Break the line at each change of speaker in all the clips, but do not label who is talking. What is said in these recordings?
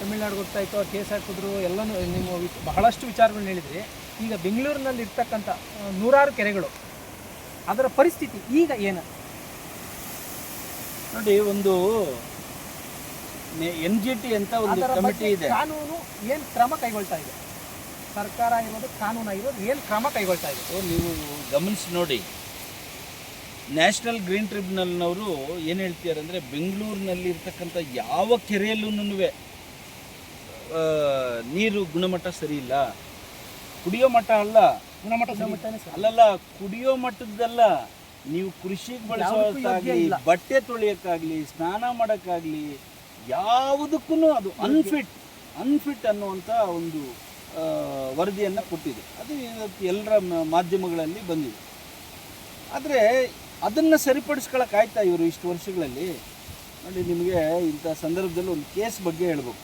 ತಮಿಳ್ನಾಡಿಗೆ ಹೋಗ್ತಾ ಇತ್ತು ಅವ್ರು ಕೇಸ್ ಹಾಕಿದ್ರು ಎಲ್ಲನೂ ನೀವು ಬಹಳಷ್ಟು ವಿಚಾರಗಳನ್ನ ಹೇಳಿದ್ರಿ. ಈಗ ಬೆಂಗಳೂರಿನಲ್ಲಿ ಇರ್ತಕ್ಕಂಥ ನೂರಾರು ಕೆರೆಗಳು ಅದರ ಪರಿಸ್ಥಿತಿ ಈಗ ಏನು?
ನೋಡಿ ಒಂದು ಎನ್ ಜಿ ಟಿ ಅಂತ ಒಂದು ಕಮಿಟಿ ಇದೆ.
ಕಾನೂನು ಏನು ಕ್ರಮ ಕೈಗೊಳ್ತಾ ಇದೆ? ಸರ್ಕಾರ ಆಗಿರೋದು ಕಾನೂನು ಆಗಿರೋದು ಏನು ಕ್ರಮ ಕೈಗೊಳ್ತಾ ಇದೆ?
ನೀವು ಗಮನಿಸಿ ನೋಡಿ. ನ್ಯಾಷನಲ್ ಗ್ರೀನ್ ಟ್ರಿಬ್ಯುನಲ್ನವರು ಏನು ಹೇಳ್ತಿದ್ದಾರೆ ಅಂದರೆ ಬೆಂಗಳೂರಿನಲ್ಲಿ ಇರ್ತಕ್ಕಂಥ ಯಾವ ಕೆರೆಯಲ್ಲೂ ನೀರು ಗುಣಮಟ್ಟ ಸರಿ ಇಲ್ಲ. ಕುಡಿಯೋ ಮಟ್ಟ ಅಲ್ಲ.
ಗುಣಮಟ್ಟ
ಅಲ್ಲಲ್ಲ ಕುಡಿಯೋ ಮಟ್ಟದ್ದಲ್ಲ. ನೀವು ಕೃಷಿಗೆ ಬಳಸೋಕ್ಕಾಗಲಿ
ಇಲ್ಲ.
ಬಟ್ಟೆ ತೊಳೆಯೋಕ್ಕಾಗಲಿ ಸ್ನಾನ ಮಾಡೋಕ್ಕಾಗಲಿ ಯಾವುದಕ್ಕೂ ಅದು ಅನ್ಫಿಟ್ ಅನ್ಫಿಟ್ ಅನ್ನುವಂಥ ಒಂದು ವರದಿಯನ್ನು ಕೊಟ್ಟಿದೆ. ಅದು ಇವತ್ತು ಎಲ್ಲರ ಮಾಧ್ಯಮಗಳಲ್ಲಿ ಬಂದಿದೆ. ಆದರೆ ಅದನ್ನು ಸರಿಪಡಿಸ್ಕೊಳಕ್ಕೆ ಆಯ್ತಾ ಇವರು ಇಷ್ಟು ವರ್ಷಗಳಲ್ಲಿ? ನೋಡಿ ನಿಮಗೆ ಇಂಥ ಸಂದರ್ಭದಲ್ಲಿ ಒಂದು ಕೇಸ್ ಬಗ್ಗೆ ಹೇಳ್ಬೇಕು.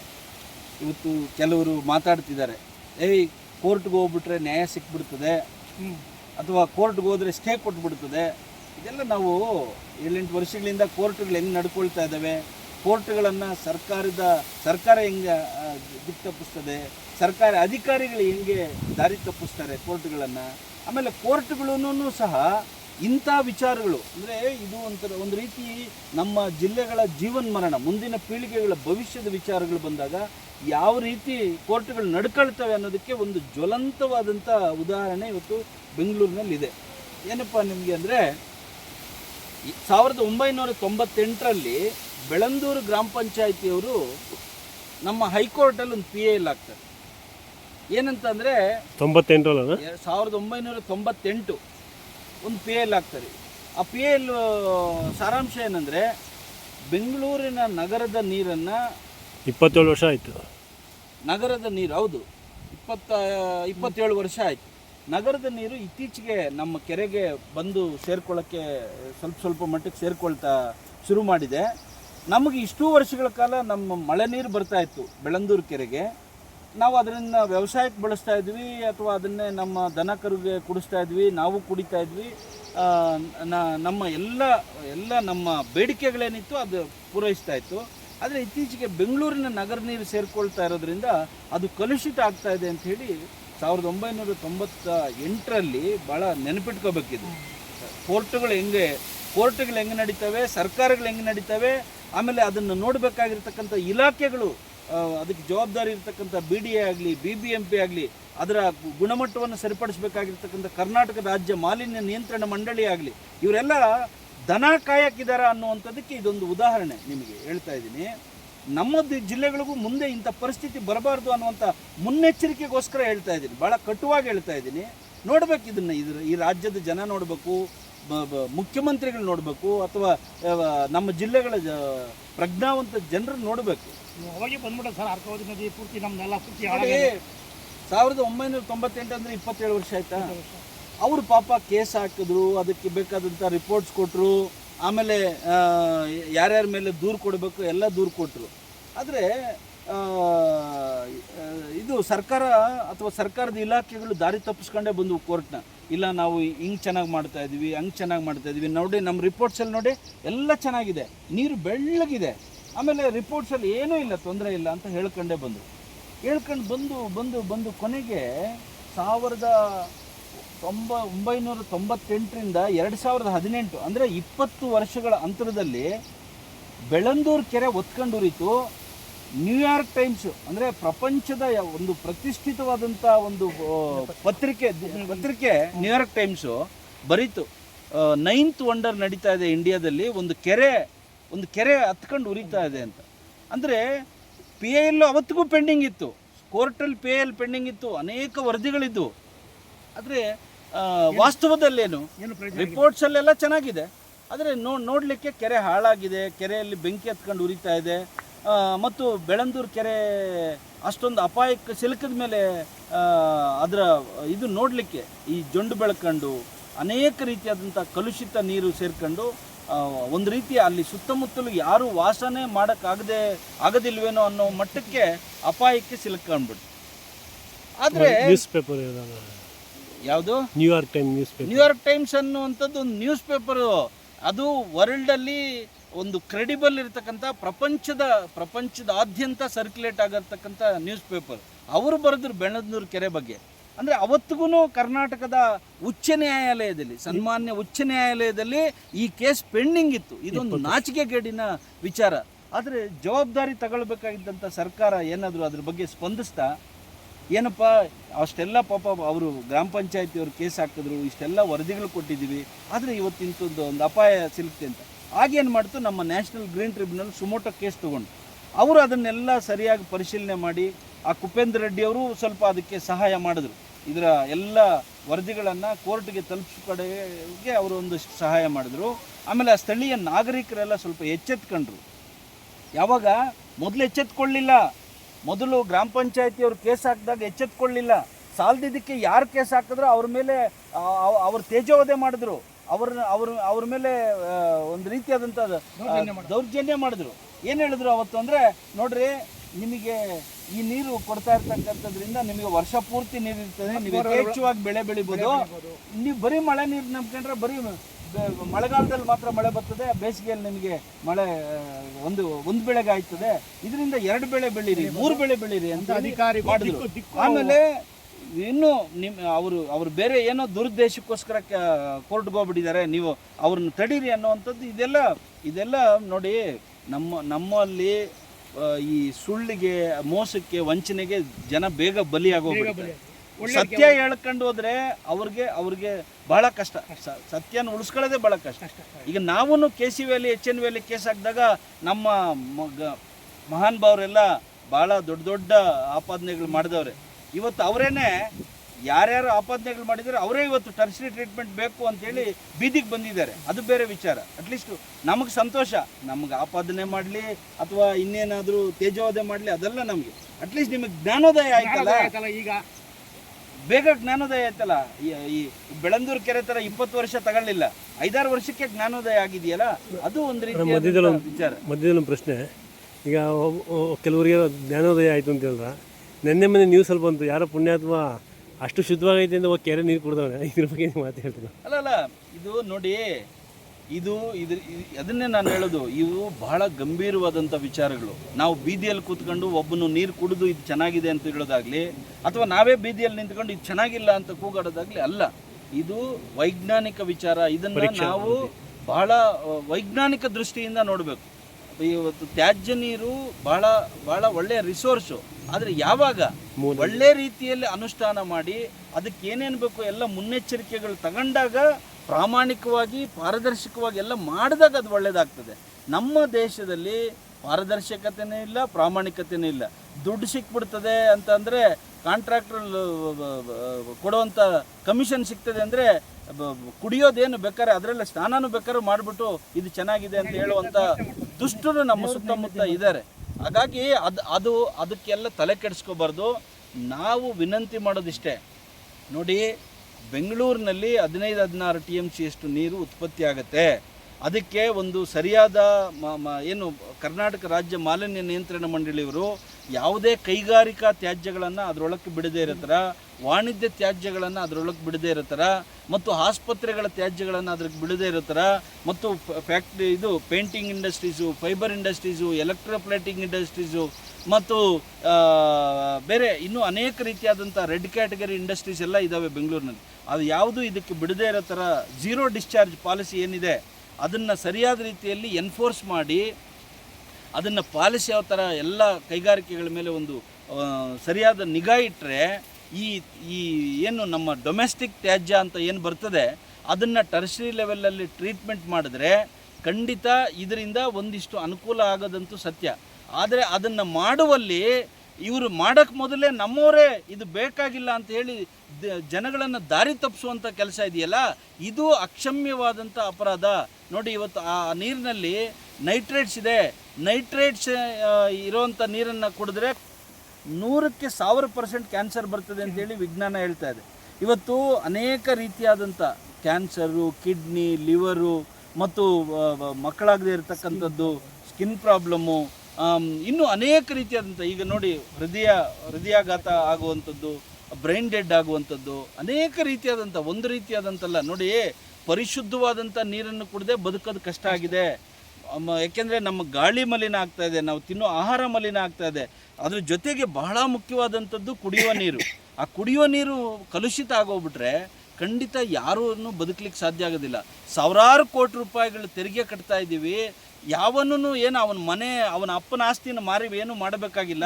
ಇವತ್ತು ಕೆಲವರು ಮಾತಾಡ್ತಿದ್ದಾರೆ, ಏಯ್ ಕೋರ್ಟ್ಗೆ ಹೋಗ್ಬಿಟ್ರೆ ನ್ಯಾಯ ಸಿಕ್ಬಿಡ್ತದೆ, ಅಥವಾ ಕೋರ್ಟ್ಗೆ ಹೋದರೆ ಸ್ಟೇ ಕೊಟ್ಬಿಡ್ತದೆ. ಇದೆಲ್ಲ ನಾವು ಏಳೆಂಟು ವರ್ಷಗಳಿಂದ ಕೋರ್ಟ್ಗಳು ಹೆಂಗೆ ನಡ್ಕೊಳ್ತಾ ಇದ್ದಾವೆ ಕೋರ್ಟ್ಗಳನ್ನು ಸರ್ಕಾರದ, ಸರ್ಕಾರ ಹೆಂಗೆ ದಿಕ್ ತಪ್ಪಿಸ್ತದೆ, ಸರ್ಕಾರ ಅಧಿಕಾರಿಗಳು ಹೆಂಗೆ ದಾರಿ ತಪ್ಪಿಸ್ತಾರೆ ಕೋರ್ಟ್ಗಳನ್ನು ಆಮೇಲೆ ಕೋರ್ಟ್ಗಳೂ ಸಹ ಇಂಥ ವಿಚಾರಗಳು ಅಂದರೆ ಇದು ಒಂಥರ ಒಂದು ರೀತಿ ನಮ್ಮ ಜಿಲ್ಲೆಗಳ ಜೀವನ್ಮರಣ ಮುಂದಿನ ಪೀಳಿಗೆಗಳ ಭವಿಷ್ಯದ ವಿಚಾರಗಳು ಬಂದಾಗ ಯಾವ ರೀತಿ ಕೋರ್ಟ್ಗಳು ನಡ್ಕೊಳ್ತವೆ ಅನ್ನೋದಕ್ಕೆ ಒಂದು ಜ್ವಲಂತವಾದಂಥ ಉದಾಹರಣೆ ಇವತ್ತು ಬೆಂಗಳೂರಿನಲ್ಲಿದೆ. ಏನಪ್ಪ ನಿಮಗೆ ಅಂದರೆ ಸಾವಿರದ ಒಂಬೈನೂರ ತೊಂಬತ್ತೆಂಟರಲ್ಲಿ ಬೆಳಂದೂರು ಗ್ರಾಮ ಪಂಚಾಯಿತಿಯವರು ನಮ್ಮ ಹೈಕೋರ್ಟಲ್ಲಿ ಒಂದು ಪಿ ಎಲ್ ಆಗ್ತಾರೆ. ಏನಂತಂದರೆ
ತೊಂಬತ್ತೆಂಟರಲ್ಲ
ಎ- ಸಾವಿರದ ಒಂಬೈನೂರ ತೊಂಬತ್ತೆಂಟು ಒಂದು ಪಿ ಎಲ್ ಹಾಕ್ತಾರೆ ಆ ಪಿ ಎಲ್ ಸಾರಾಂಶ ಏನಂದರೆ ಬೆಂಗಳೂರಿನ ನಗರದ ನೀರನ್ನು
ಇಪ್ಪತ್ತೇಳು ವರ್ಷ ಆಯಿತು.
ನಗರದ ನೀರು ಹೌದು. ಇಪ್ಪತ್ತ ಇಪ್ಪತ್ತೇಳು ವರ್ಷ ಆಯಿತು. ನಗರದ ನೀರು ಇತ್ತೀಚೆಗೆ ನಮ್ಮ ಕೆರೆಗೆ ಬಂದು ಸೇರ್ಕೊಳ್ಳೋಕ್ಕೆ ಸ್ವಲ್ಪ ಸ್ವಲ್ಪ ಮಟ್ಟಕ್ಕೆ ಸೇರ್ಕೊಳ್ತಾ ಶುರು ಮಾಡಿದೆ. ನಮಗೆ ಇಷ್ಟೂ ವರ್ಷಗಳ ಕಾಲ ನಮ್ಮ ಮಳೆ ನೀರು ಬರ್ತಾ ಇತ್ತು ಬೆಳಂದೂರು ಕೆರೆಗೆ. ನಾವು ಅದರಿಂದ ವ್ಯವಸಾಯಕ್ಕೆ ಬಳಸ್ತಾ ಇದ್ವಿ, ಅಥವಾ ಅದನ್ನೇ ನಮ್ಮ ದನ ಕರುಗೆ ಕುಡಿಸ್ತಾ ಇದ್ವಿ, ನಾವು ಕುಡಿತಾ ಇದ್ವಿ. ನಮ್ಮ ಎಲ್ಲ ಎಲ್ಲ ನಮ್ಮ ಬೇಡಿಕೆಗಳೇನಿತ್ತು ಅದು ಪೂರೈಸ್ತಾ ಇತ್ತು. ಆದರೆ ಇತ್ತೀಚೆಗೆ ಬೆಂಗಳೂರಿನ ನಗರ ನೀರು ಸೇರಿಕೊಳ್ತಾ ಇರೋದ್ರಿಂದ ಅದು ಕಲುಷಿತ ಆಗ್ತಾ ಇದೆ ಅಂತ ಹೇಳಿ ಸಾವಿರದ ಒಂಬೈನೂರ ತೊಂಬತ್ತ ಎಂಟರಲ್ಲಿ ಭಾಳ ನೆನಪಿಟ್ಕೋಬೇಕಿದೆ. ಕೋರ್ಟುಗಳು ಹೆಂಗೆ, ಕೋರ್ಟ್ಗಳು ಹೆಂಗೆ ನಡೀತವೆ, ಸರ್ಕಾರಗಳು ಹೆಂಗೆ ನಡೀತವೆ, ಆಮೇಲೆ ಅದನ್ನು ನೋಡಬೇಕಾಗಿರ್ತಕ್ಕಂಥ ಇಲಾಖೆಗಳು ಅದಕ್ಕೆ ಜವಾಬ್ದಾರಿ ಇರತಕ್ಕಂಥ ಬಿ ಡಿ ಎ ಆಗಲಿ ಬಿ ಬಿ ಎಂ ಪಿ ಆಗಲಿ, ಅದರ ಗುಣಮಟ್ಟವನ್ನು ಸರಿಪಡಿಸಬೇಕಾಗಿರ್ತಕ್ಕಂಥ ಕರ್ನಾಟಕ ರಾಜ್ಯ ಮಾಲಿನ್ಯ ನಿಯಂತ್ರಣ ಮಂಡಳಿ ಆಗಲಿ, ಇವರೆಲ್ಲ ದನ ಕಾಯಕ್ಕಿದಾರ ಅನ್ನುವಂಥದ್ದಕ್ಕೆ ಇದೊಂದು ಉದಾಹರಣೆ ನಿಮಗೆ ಹೇಳ್ತಾ ಇದ್ದೀನಿ. ನಮ್ಮ ಜಿಲ್ಲೆಗಳಿಗೂ ಮುಂದೆ ಇಂಥ ಪರಿಸ್ಥಿತಿ ಬರಬಾರ್ದು ಅನ್ನುವಂಥ ಮುನ್ನೆಚ್ಚರಿಕೆಗೋಸ್ಕರ ಹೇಳ್ತಾ ಇದ್ದೀನಿ. ಭಾಳ ಕಟುವಾಗಿ ಹೇಳ್ತಾ ಇದ್ದೀನಿ. ನೋಡ್ಬೇಕು ಇದನ್ನು ಇದ್ರ ಈ ರಾಜ್ಯದ ಜನ ನೋಡಬೇಕು ಮುಖ್ಯಮಂತ್ರಿಗಳು ನೋಡಬೇಕು, ಅಥವಾ ನಮ್ಮ ಜಿಲ್ಲೆಗಳ ಪ್ರಜ್ಞಾವಂತ ಜನರು ನೋಡಬೇಕು.
ಅವಾಗೆ ಬಂದ್ಬಿಟ್ಟ ಸರ್ ಅರ್ಕಾವತಿ ನದಿ ಪೂರ್ತಿ ನಮ್ದೆಲ್ಲ ಪೂರ್ತಿ ಹಾಳಾಗಿದೆ.
ಸಾವಿರದ ಒಂಬೈನೂರ ತೊಂಬತ್ತೆಂಟು ಅಂದರೆ ಇಪ್ಪತ್ತೇಳು ವರ್ಷ ಆಯ್ತಾ? ಅವರು ಪಾಪ ಕೇಸ್ ಹಾಕಿದ್ರು ಅದಕ್ಕೆ ಬೇಕಾದಂಥ ರಿಪೋರ್ಟ್ಸ್ ಕೊಟ್ಟರು ಆಮೇಲೆ ಆ, ಯಾರ್ಯಾರ ಮೇಲೆ ದೂರು ಕೊಡಬೇಕು ಎಲ್ಲ ದೂರು ಕೊಟ್ಟರು ಆದರೆ ಇದು ಸರ್ಕಾರ ಅಥವಾ ಸರ್ಕಾರದ ಇಲಾಖೆಗಳು ದಾರಿ ತಪ್ಪಿಸ್ಕೊಂಡೇ ಬಂದು ಕೋರ್ಟ್ನ. ಇಲ್ಲ, ನಾವು ಹಿಂಗೆ ಚೆನ್ನಾಗಿ ಮಾಡ್ತಾ ಇದ್ವಿ, ಹಂಗೆ ಚೆನ್ನಾಗಿ ಮಾಡ್ತಾ ಇದ್ವಿ. ನೋಡಿ ನಮ್ಮ ರಿಪೋರ್ಟ್ಸಲ್ಲಿ ನೋಡಿ, ಎಲ್ಲ ಚೆನ್ನಾಗಿದೆ. ನೀರು ಬೆಳ್ಳಗಿದೆ. ಆಮೇಲೆ ರಿಪೋರ್ಟ್ಸಲ್ಲಿ ಏನೂ ಇಲ್ಲ, ತೊಂದರೆ ಇಲ್ಲ ಅಂತ ಹೇಳ್ಕೊಂಡೇ ಬಂದು ಹೇಳ್ಕೊಂಡು ಬಂದು ಬಂದು ಬಂದು ಕೊನೆಗೆ ಸಾವಿರದ ತೊಂಬ, ಒಂಬೈನೂರ ತೊಂಬತ್ತೆಂಟರಿಂದ ಎರಡು ಸಾವಿರದ ಹದಿನೆಂಟು, ಅಂದರೆ ಇಪ್ಪತ್ತು ವರ್ಷಗಳ ಅಂತರದಲ್ಲಿ ಬೆಳಂದೂರು ಕೆರೆ ಒತ್ಕೊಂಡುರಿತು ನ್ಯೂಯಾರ್ಕ್ ಟೈಮ್ಸ್ ಅಂದರೆ ಪ್ರಪಂಚದ ಒಂದು ಪ್ರತಿಷ್ಠಿತವಾದಂಥ ಒಂದು ಪತ್ರಿಕೆ ಪತ್ರಿಕೆ ನ್ಯೂಯಾರ್ಕ್ ಟೈಮ್ಸು ಬರೀತು. ನೈನ್ತ್ ವಂಡರ್ ನಡೀತಾ ಇದೆ ಇಂಡಿಯಾದಲ್ಲಿ ಒಂದು ಕೆರೆ ಒಂದು ಕೆರೆ ಹತ್ಕೊಂಡು ಉರಿತಾ ಇದೆ ಅಂತ. ಅಂದರೆ ಪಿ ಎ ಎಲ್ ಅವತ್ತಿಗೂ ಪೆಂಡಿಂಗ್ ಇತ್ತು. ಕೋರ್ಟಲ್ಲಿ ಪಿ ಎಲ್ ಪೆಂಡಿಂಗ್ ಇತ್ತು ಅನೇಕ ವರದಿಗಳಿದ್ದವು ಆದರೆ ವಾಸ್ತವದಲ್ಲೇನು ರಿಪೋರ್ಟ್ಸಲ್ಲೆಲ್ಲ ಚೆನ್ನಾಗಿದೆ. ಆದರೆ ನೋ ನೋಡಲಿಕ್ಕೆ ಕೆರೆ ಹಾಳಾಗಿದೆ ಕೆರೆಯಲ್ಲಿ ಬೆಂಕಿ ಹತ್ಕೊಂಡು ಉರಿತಾ ಇದೆ. ಮತ್ತು ಬೆಳಂದೂರು ಕೆರೆ ಅಷ್ಟೊಂದು ಅಪಾಯಕ್ಕೆ ಸಿಲುಕಿದ ಮೇಲೆ ಅದರ ಇದು ನೋಡಲಿಕ್ಕೆ ಈ ಜೊಂಡು ಬೆಳ್ಕೊಂಡು ಅನೇಕ ರೀತಿಯಾದಂಥ ಕಲುಷಿತ ನೀರು ಸೇರ್ಕೊಂಡು ಒಂದು ರೀತಿ ಅಲ್ಲಿ ಸುತ್ತಮುತ್ತಲು ಯಾರೂ ವಾಸನೆ ಮಾಡೋಕ್ಕಾಗದೆ ಆಗದಿಲ್ವೇನೋ ಅನ್ನೋ ಮಟ್ಟಕ್ಕೆ ಅಪಾಯಕ್ಕೆ ಸಿಲುಕೊಂಡ್ಬಿಟ್ಟು ಆದರೆ
ನ್ಯೂಸ್ ಪೇಪರ್
ಯಾವುದು?
New York time news paper
New York Times ಅನ್ನುವಂಥದ್ದು ಒಂದು ನ್ಯೂಸ್ ಪೇಪರು ಅದು ವರ್ಲ್ಡಲ್ಲಿ ಒಂದು ಕ್ರೆಡಿಬಲ್ ಇರತಕ್ಕಂಥ ಪ್ರಪಂಚದ ಪ್ರಪಂಚದಾದ್ಯಂತ ಸರ್ಕ್ಯುಲೇಟ್ ಆಗಿರ್ತಕ್ಕಂಥ ನ್ಯೂಸ್ ಪೇಪರ್ ಅವರು ಬರೆದ್ರು ಬೆಣದನೂರು ಕೆರೆ ಬಗ್ಗೆ. ಅಂದರೆ ಅವತ್ತಿಗೂ ಕರ್ನಾಟಕದ ಉಚ್ಚ ನ್ಯಾಯಾಲಯದಲ್ಲಿ ಸನ್ಮಾನ್ಯ ಉಚ್ಚ ನ್ಯಾಯಾಲಯದಲ್ಲಿ ಈ ಕೇಸ್ ಪೆಂಡಿಂಗ್ ಇತ್ತು. ಇದೊಂದು ನಾಚಿಕೆಗೇಡಿನ ವಿಚಾರ. ಆದರೆ ಜವಾಬ್ದಾರಿ ತಗೊಳ್ಬೇಕಾಗಿದ್ದಂಥ ಸರ್ಕಾರ ಏನಾದರೂ ಅದ್ರ ಬಗ್ಗೆ ಸ್ಪಂದಿಸ್ತಾ ಏನಪ್ಪ ಅಷ್ಟೆಲ್ಲ ಪಾಪ ಅವರು ಗ್ರಾಮ ಪಂಚಾಯತಿಯವರು ಕೇಸ್ ಹಾಕಿದ್ರು ಇಷ್ಟೆಲ್ಲ ವರದಿಗಳು ಕೊಟ್ಟಿದ್ದೀವಿ. ಆದರೆ ಇವತ್ತು ಇಂಥದ್ದು ಒಂದು ಅಪಾಯ ಸಿಲುಕ್ತೆ ಅಂತ. ಆಗೇನು ಮಾಡ್ತು, ನಮ್ಮ National Green Tribunal suo motu case ತೊಗೊಂಡು. ಅವರು ಅದನ್ನೆಲ್ಲ ಸರಿಯಾಗಿ ಪರಿಶೀಲನೆ ಮಾಡಿ, ಆ ಕುಪೇಂದ್ರ ರೆಡ್ಡಿ ಅವರು ಸ್ವಲ್ಪ ಅದಕ್ಕೆ ಸಹಾಯ ಮಾಡಿದ್ರು. ಇದರ ಎಲ್ಲ ವರದಿಗಳನ್ನು ಕೋರ್ಟ್ಗೆ ತಲುಪಿಸ್ ಕಡೆಗೆ ಅವರು ಒಂದು ಸಹಾಯ ಮಾಡಿದ್ರು. ಆಮೇಲೆ ಆ ಸ್ಥಳೀಯ ನಾಗರಿಕರೆಲ್ಲ ಸ್ವಲ್ಪ ಎಚ್ಚೆತ್ಕೊಂಡ್ರು. ಯಾವಾಗ? ಮೊದಲು ಎಚ್ಚೆತ್ಕೊಳ್ಳಿಲ್ಲ. ಮೊದಲು ಗ್ರಾಮ ಪಂಚಾಯತಿಯವರು ಕೇಸ್ ಹಾಕಿದಾಗ ಎಚ್ಚೆತ್ಕೊಳ್ಳಿಲ್ಲ. ಸಾಲದಿದ್ದಕ್ಕೆ ಯಾರು ಕೇಸ್ ಹಾಕಿದ್ರು, ಅವ್ರ ಮೇಲೆ ಅವ್ರು ತೇಜೋವಧೆ ಮಾಡಿದ್ರು. ಅವ್ರ ಅವ್ರ ಅವ್ರ ಮೇಲೆ ಒಂದು ರೀತಿಯಾದಂಥ ದೌರ್ಜನ್ಯ ಮಾಡಿದ್ರು. ಏನು ಹೇಳಿದ್ರು ಅವತ್ತು ಅಂದರೆ ನೋಡ್ರಿ ನಿಮಗೆ ಈ ನೀರು ಕೊಡ್ತಾ ಇರ್ತಕ್ಕಂಥದ್ರಿಂದ ನಿಮಗೆ ವರ್ಷ ಪೂರ್ತಿ ನೀರು ಇರ್ತದೆ ನೀವು ಯಥೇಚ್ಛವಾಗಿ ಬೆಳೆ ಬೆಳಿಬೋದು. ನೀವು ಬರೀ ಮಳೆ ನೀರು ನಂಬ್ಕೊಂಡ್ರೆ ಬರೀ ಮಳೆಗಾಲದಲ್ಲಿ ಮಾತ್ರ ಮಳೆ ಬರ್ತದೆ ಬೇಸಿಗೆಯಲ್ಲಿ ನಿಮಗೆ ಮಳೆ ಒಂದು ಒಂದು ಬೆಳೆಗೆ ಆಯ್ತದೆ ಇದರಿಂದ ಎರಡು ಬೆಳೆ ಬೆಳೀರಿ ಮೂರು ಬೆಳೆ ಬೆಳೀರಿ ಅಂತ
ಅಧಿಕಾರಿ
ಮಾಡಿದ್ರು. ಆಮೇಲೆ ಇನ್ನು ನಿಮ್ ಅವರು ಅವರು ಬೇರೆ ಏನೋ ದುರುದ್ದೇಶಕ್ಕೋಸ್ಕರ ಕೋರ್ಟ್ಗೆ ಹೋಗ್ಬಿಟ್ಟಿದ್ದಾರೆ. ನೀವು ಅವ್ರನ್ನ ತಡೀರಿ ಅನ್ನೋವಂಥದ್ದು ಇದೆಲ್ಲ ಇದೆಲ್ಲ ನೋಡಿ ನಮ್ಮ ನಮ್ಮಲ್ಲಿ ಈ ಸುಳ್ಳಿಗೆ ಮೋಸಕ್ಕೆ ವಂಚನೆಗೆ ಜನ ಬೇಗ ಬಲಿಯಾಗೋಗ್ಬಿಡ್ತಾರೆ ಸತ್ಯ ಹೇಳ್ಕೊಂಡು ಹೋದ್ರೆ ಅವ್ರಿಗೆ ಅವ್ರಿಗೆ ಬಹಳ ಕಷ್ಟ. ಸತ್ಯನ ಉಳಿಸ್ಕೊಳ್ಳೋದೇ ಬಹಳ ಕಷ್ಟ. ಈಗ ನಾವೂ K C valley H N valley case ಹಾಕಿದಾಗ ನಮ್ಮ ಮಹಾನ್ ಭಾವರೆಲ್ಲ ಭಾಳ ದೊಡ್ಡ ದೊಡ್ಡ ಆಪಾದನೆಗಳು ಮಾಡಿದವ್ರೆ. ಇವತ್ತು ಅವರೇನೆ ಯಾರ್ಯಾರು ಆಪಾದನೆಗಳು ಮಾಡಿದ್ದಾರೆ ಅವರೇ ಇವತ್ತು ಟರ್ಸರಿ ಟ್ರೀಟ್ಮೆಂಟ್ ಬೇಕು ಅಂತೇಳಿ ಬೀದಿಗೆ ಬಂದಿದ್ದಾರೆ. ಅದು ಬೇರೆ ವಿಚಾರ. ಅಟ್ಲೀಸ್ಟ್ ನಮಗೆ ಸಂತೋಷ. ನಮಗೆ ಆಪಾದನೆ ಮಾಡಲಿ ಅಥವಾ ಇನ್ನೇನಾದರೂ ತೇಜೋದಯ ಮಾಡಲಿ ಅದೆಲ್ಲ ನಮಗೆ. ಅಟ್ಲೀಸ್ಟ್ ನಿಮಗೆ ಜ್ಞಾನೋದಯ ಆಯ್ತಲ್ಲ?
ಈಗ?
ಬೇಗ ಜ್ಞಾನೋದಯ ಆಯ್ತಲ್ಲ? ಈ ಬೆಳಂದೂರು ಕೆರೆ ತರ ಇಪ್ಪತ್ತು ವರ್ಷ ತಗೊಳ್ಳಿಲ್ಲ. ಐದಾರು ವರ್ಷಕ್ಕೆ ಜ್ಞಾನೋದಯ ಆಗಿದೆಯಲ್ಲ? ಅದು ಒಂದು
ಒಂದು-
ವಿಚಾರ.
ಮಧ್ಯದಲ್ಲಿ ಒಂದು ಪ್ರಶ್ನೆ. ಈಗ ಕೆಲವರಿಗೆ ಜ್ಞಾನೋದಯ ಆಯಿತು ಅಂತ ಹೇಳಿದ್ರ ನಿನ್ನೆ ಮೊನ್ನೆ ನ್ಯೂಸಲ್ಲಿ ಬಂತು ಯಾರೋ ಪುಣ್ಯಾತ್ಮ ಅಷ್ಟು ಶುದ್ಧವಾಗೈತೆ ಅಂತ ಹೋಗಿ ಕೆರೆ ನೀರು ಕುಡ್ದವನೆ. ಇದ್ರ ಬಗ್ಗೆ ನೀವು ಮಾತು ಹೇಳ್ತೀನಿ
ಅಲ್ಲ ಅಲ್ಲ ಇದು ನೋಡಿ ಇದು ಇದ್ರ ಇದ್- ಅದನ್ನೇ ನಾನು ಹೇಳೋದು ಇವು ಬಹಳ ಗಂಭೀರವಾದಂಥ ವಿಚಾರಗಳು. ನಾವು ಬೀದಿಯಲ್ಲಿ ಕೂತ್ಕೊಂಡು ಒಬ್ಬನು ನೀರು ಕುಡಿದು ಇದು ಚೆನ್ನಾಗಿದೆ ಅಂತ ಹೇಳೋದಾಗ್ಲಿ ಅಥವಾ ನಾವೇ ಬೀದಿಯಲ್ಲಿ ನಿಂತ್ಕೊಂಡು ಇದು ಚೆನ್ನಾಗಿಲ್ಲ ಅಂತ ಕೂಗಾಡೋದಾಗ್ಲಿ ಅಲ್ಲ ಇದು ವೈಜ್ಞಾನಿಕ ವಿಚಾರ. ಇದನ್ನ ನಾವು ಬಹಳ ವೈಜ್ಞಾನಿಕ ದೃಷ್ಟಿಯಿಂದ ನೋಡಬೇಕು. ಇವತ್ತು ತ್ಯಾಜ್ಯ ನೀರು ಬಹಳ ಬಹಳ ಒಳ್ಳೆಯ ರಿಸೋರ್ಸು ಆದರೆ ಯಾವಾಗ ಒಳ್ಳೆ ರೀತಿಯಲ್ಲಿ ಅನುಷ್ಠಾನ ಮಾಡಿ ಅದಕ್ಕೆ ಏನೇನು ಬೇಕು ಎಲ್ಲ ಮುನ್ನೆಚ್ಚರಿಕೆಗಳು ತಗೊಂಡಾಗ ಪ್ರಾಮಾಣಿಕವಾಗಿ ಪಾರದರ್ಶಕವಾಗಿ ಎಲ್ಲ ಮಾಡಿದಾಗ ಅದು ಒಳ್ಳೆಯದಾಗ್ತದೆ ನಮ್ಮ ದೇಶದಲ್ಲಿ ಪಾರದರ್ಶಕತೆನೇ ಇಲ್ಲ ಪ್ರಾಮಾಣಿಕತೆನೇ ಇಲ್ಲ. ದುಡ್ಡು ಸಿಕ್ಬಿಡ್ತದೆ ಅಂತಂದರೆ ಕಾಂಟ್ರಾಕ್ಟರ್ ಕೊಡುವಂಥ ಕಮಿಷನ್ ಸಿಗ್ತದೆ ಅಂದರೆ ಕುಡಿಯೋದೇನು ಬೇಕಾದ್ರೆ ಅದರಲ್ಲೇ ಸ್ನಾನನೂ ಬೇಕಾದ್ರೆ ಮಾಡಿಬಿಟ್ಟು ಇದು ಚೆನ್ನಾಗಿದೆ ಅಂತ ಹೇಳುವಂಥ ದುಷ್ಟರು ನಮ್ಮ ಸುತ್ತಮುತ್ತ ಇದ್ದಾರೆ. ಹಾಗಾಗಿ ಅದು ಅದು ಅದಕ್ಕೆಲ್ಲ ತಲೆ ಕೆಡಿಸ್ಕೋಬಾರ್ದು. ನಾವು ವಿನಂತಿ ಮಾಡೋದಿಷ್ಟೇ. ನೋಡಿ, ಬೆಂಗಳೂರಿನಲ್ಲಿ ಹದಿನೈದು ಹದಿನಾರು ಟಿ ಎಂ ಸಿಯಷ್ಟು ನೀರು ಉತ್ಪತ್ತಿ ಆಗುತ್ತೆ. ಅದಕ್ಕೆ ಒಂದು ಸರಿಯಾದ ಏನು ಕರ್ನಾಟಕ ರಾಜ್ಯ ಮಾಲಿನ್ಯ ನಿಯಂತ್ರಣ ಮಂಡಳಿಯವರು ಯಾವುದೇ ಕೈಗಾರಿಕಾ ತ್ಯಾಜ್ಯಗಳನ್ನು ಅದರೊಳಕ್ಕೆ ಬಿಡದೇ ಇರೋ ಥರ, ವಾಣಿಜ್ಯ ತ್ಯಾಜ್ಯಗಳನ್ನು ಅದರೊಳಗೆ ಬಿಡದೇ ಇರೋ ಥರ, ಮತ್ತು ಆಸ್ಪತ್ರೆಗಳ ತ್ಯಾಜ್ಯಗಳನ್ನು ಅದಕ್ಕೆ ಬಿಡದೇ ಇರೋ ಥರ, ಮತ್ತು ಫ್ಯಾಕ್ಟ್ರಿ ಇದು painting industries, fibre industries, electroplating industries, ಮತ್ತು ಬೇರೆ ಇನ್ನೂ ಅನೇಕ ರೀತಿಯಾದಂಥ ರೆಡ್ ಕ್ಯಾಟಗರಿ ಇಂಡಸ್ಟ್ರೀಸ್ ಎಲ್ಲ ಇದ್ದಾವೆ ಬೆಂಗಳೂರಿನಲ್ಲಿ. ಅದು ಯಾವುದು ಇದಕ್ಕೆ ಬಿಡದೇ ಇರೋ ಥರ, ಝೀರೋ ಡಿಸ್ಚಾರ್ಜ್ ಪಾಲಿಸಿ ಏನಿದೆ ಅದನ್ನು ಸರಿಯಾದ ರೀತಿಯಲ್ಲಿ ಎನ್ಫೋರ್ಸ್ ಮಾಡಿ, ಅದನ್ನು ಪಾಲಿಸಿ ಯಾವ ಥರ ಎಲ್ಲ ಕೈಗಾರಿಕೆಗಳ ಮೇಲೆ ಒಂದು ಸರಿಯಾದ ನಿಗಾ ಇಟ್ಟರೆ ಈ ಈ ಏನು ನಮ್ಮ ಡೊಮೆಸ್ಟಿಕ್ ತ್ಯಾಜ್ಯ ಅಂತ ಏನು ಬರ್ತದೆ, ಅದನ್ನು ಟರ್ಸರಿ ಲೆವೆಲಲ್ಲಿ ಟ್ರೀಟ್ಮೆಂಟ್ ಮಾಡಿದ್ರೆ ಖಂಡಿತ ಇದರಿಂದ ಒಂದಿಷ್ಟು ಅನುಕೂಲ ಆಗೋದಂತೂ ಸತ್ಯ. ಆದರೆ ಅದನ್ನು ಮಾಡುವಲ್ಲಿ ಇವರು ಮಾಡೋಕ್ಕೆ ಮೊದಲೇ ನಮ್ಮವರೇ ಇದು ಬೇಕಾಗಿಲ್ಲ ಅಂತ ಹೇಳಿ ಜನಗಳನ್ನು ದಾರಿ ತಪ್ಪಿಸುವಂಥ ಕೆಲಸ ಇದೆಯಲ್ಲ? ಇದು ಅಕ್ಷಮ್ಯವಾದಂಥ ಅಪರಾಧ. ನೋಡಿ ಇವತ್ತು ಆ ನೀರಿನಲ್ಲಿ ನೈಟ್ರೇಟ್ಸ್ ಇದೆ. ನೈಟ್ರೇಟ್ಸ್ ಇರೋವಂಥ ನೀರನ್ನು ಕುಡಿದ್ರೆ ನೂರಕ್ಕೆ ಸಾವಿರ ಪರ್ಸೆಂಟ್ ಕ್ಯಾನ್ಸರ್ ಬರ್ತದೆ ಅಂತೇಳಿ ವಿಜ್ಞಾನ ಹೇಳ್ತಾ ಇದೆ. ಇವತ್ತು ಅನೇಕ ರೀತಿಯಾದಂಥ ಕ್ಯಾನ್ಸರು, ಕಿಡ್ನಿ, ಲಿವರು ಮತ್ತು ಮಕ್ಕಳಾಗದೇ ಇರತಕ್ಕಂಥದ್ದು, ಸ್ಕಿನ್ ಪ್ರಾಬ್ಲಮ್ಮು ಇನ್ನೂ ಅನೇಕ ರೀತಿಯಾದಂಥ, ಈಗ ನೋಡಿ, ಹೃದಯ, ಹೃದಯಾಘಾತ ಆಗುವಂಥದ್ದು, ಬ್ರೈನ್ ಡೆಡ್ ಆಗುವಂಥದ್ದು, ಅನೇಕ ರೀತಿಯಾದಂಥ, ಒಂದು ರೀತಿಯಾದಂಥಲ್ಲ, ನೋಡಿ, ಪರಿಶುದ್ಧವಾದಂಥ ನೀರನ್ನು ಕುಡದೆ ಬದುಕೋದು ಕಷ್ಟ ಆಗಿದೆ. ಯಾಕೆಂದರೆ ನಮ್ಮ ಗಾಳಿ ಮಲಿನ ಆಗ್ತಾ ಇದೆ, ನಾವು ತಿನ್ನೋ ಆಹಾರ ಮಲಿನ ಆಗ್ತಾ ಇದೆ. ಅದ್ರ ಜೊತೆಗೆ ಬಹಳ ಮುಖ್ಯವಾದಂಥದ್ದು ಕುಡಿಯುವ ನೀರು. ಆ ಕುಡಿಯುವ ನೀರು ಕಲುಷಿತ ಆಗೋಗ್ಬಿಟ್ರೆ ಖಂಡಿತ ಯಾರೂ ಬದುಕಲಿಕ್ಕೆ ಸಾಧ್ಯ ಆಗೋದಿಲ್ಲ. ಸಾವಿರಾರು ಕೋಟಿ ರೂಪಾಯಿಗಳು ತೆರಿಗೆ ಕಟ್ತಾ ಇದ್ದೀವಿ. ಯಾವನೂ ಏನು ಅವನ ಮನೆ ಅವನ ಅಪ್ಪನ ಆಸ್ತಿನ ಮಾರಿ ಏನು ಮಾಡಬೇಕಾಗಿಲ್ಲ.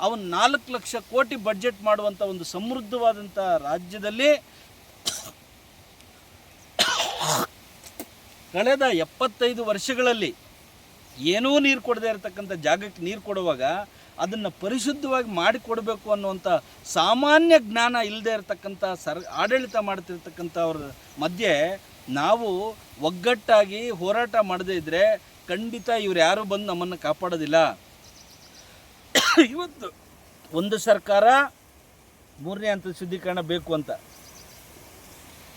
ಅವನ್ ನಾಲ್ಕು ಲಕ್ಷ ಕೋಟಿ ಬಜೆಟ್ ಮಾಡುವಂತ ಒಂದು ಸಮೃದ್ಧವಾದಂತ ರಾಜ್ಯದಲ್ಲಿ ಕಳೆದ ಎಪ್ಪತ್ತೈದು ವರ್ಷಗಳಲ್ಲಿ ಏನೂ ನೀರು ಕೊಡದೇ ಇರತಕ್ಕಂಥ ಜಾಗಕ್ಕೆ ನೀರು ಕೊಡುವಾಗ ಅದನ್ನು ಪರಿಶುದ್ಧವಾಗಿ ಮಾಡಿಕೊಡಬೇಕು ಅನ್ನುವಂಥ ಸಾಮಾನ್ಯ ಜ್ಞಾನ ಇಲ್ಲದೆ ಇರತಕ್ಕಂಥ ಸರ್ ಆಡಳಿತ ಮಾಡ್ತಿರ್ತಕ್ಕಂಥವ್ರ ಮಧ್ಯೆ ನಾವು ಒಗ್ಗಟ್ಟಾಗಿ ಹೋರಾಟ ಮಾಡದೇ ಇದ್ದರೆ ಖಂಡಿತ ಇವ್ರು ಯಾರೂ ಬಂದು ನಮ್ಮನ್ನು ಕಾಪಾಡೋದಿಲ್ಲ. ಇವತ್ತು ಒಂದು ಸರ್ಕಾರ ಮೂರನೇ ಹಂತದ ಶುದ್ಧೀಕರಣ ಬೇಕು ಅಂತ.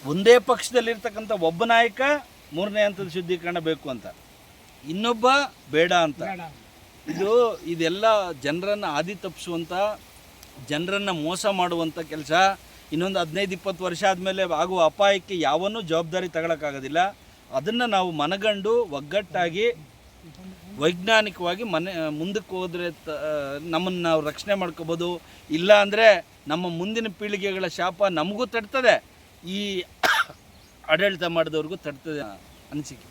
ಒಂದೇ ಪಕ್ಷದಲ್ಲಿರ್ತಕ್ಕಂಥ ಒಬ್ಬ ನಾಯಕ ಮೂರನೇ ಹಂತದ ಶುದ್ಧೀಕರಣ ಬೇಕು ಅಂತ. ಇನ್ನೊಬ್ಬ ಬೇಡ ಅಂತ. ಇದು ಇದೆಲ್ಲ ಜನರನ್ನು ಆದಿ ತಪ್ಪಿಸುವಂಥ ಜನರನ್ನು ಮೋಸ ಮಾಡುವಂಥ ಕೆಲಸ. ಇನ್ನೊಂದು ಹದಿನೈದು, ಇಪ್ಪತ್ತು ವರ್ಷ ಆದಮೇಲೆ ಆಗುವ ಅಪಾಯಕ್ಕೆ ಯಾವನ್ನೂ ಜವಾಬ್ದಾರಿ ತಗೊಳಕ್ಕಾಗೋದಿಲ್ಲ. ಅದನ್ನು ನಾವು ಮನಗಂಡು ಒಗ್ಗಟ್ಟಾಗಿ ವೈಜ್ಞಾನಿಕವಾಗಿ ಮನೆ, ಮುಂದಕ್ಕೆ ಹೋದರೆ ತ, ನಮ್ಮನ್ನು ನಾವು ರಕ್ಷಣೆ ಮಾಡ್ಕೋಬೋದು. ಇಲ್ಲ ಅಂದರೆ ನಮ್ಮ ಮುಂದಿನ ಪೀಳಿಗೆಗಳ ಶಾಪ ನಮಗೂ ತಡ್ತದೆ ಈ ಆಡಳಿತ ಮಾಡಿದವ್ರಿಗೂ ತಡ್ತದೆ ಅನಿಸಿಕೆ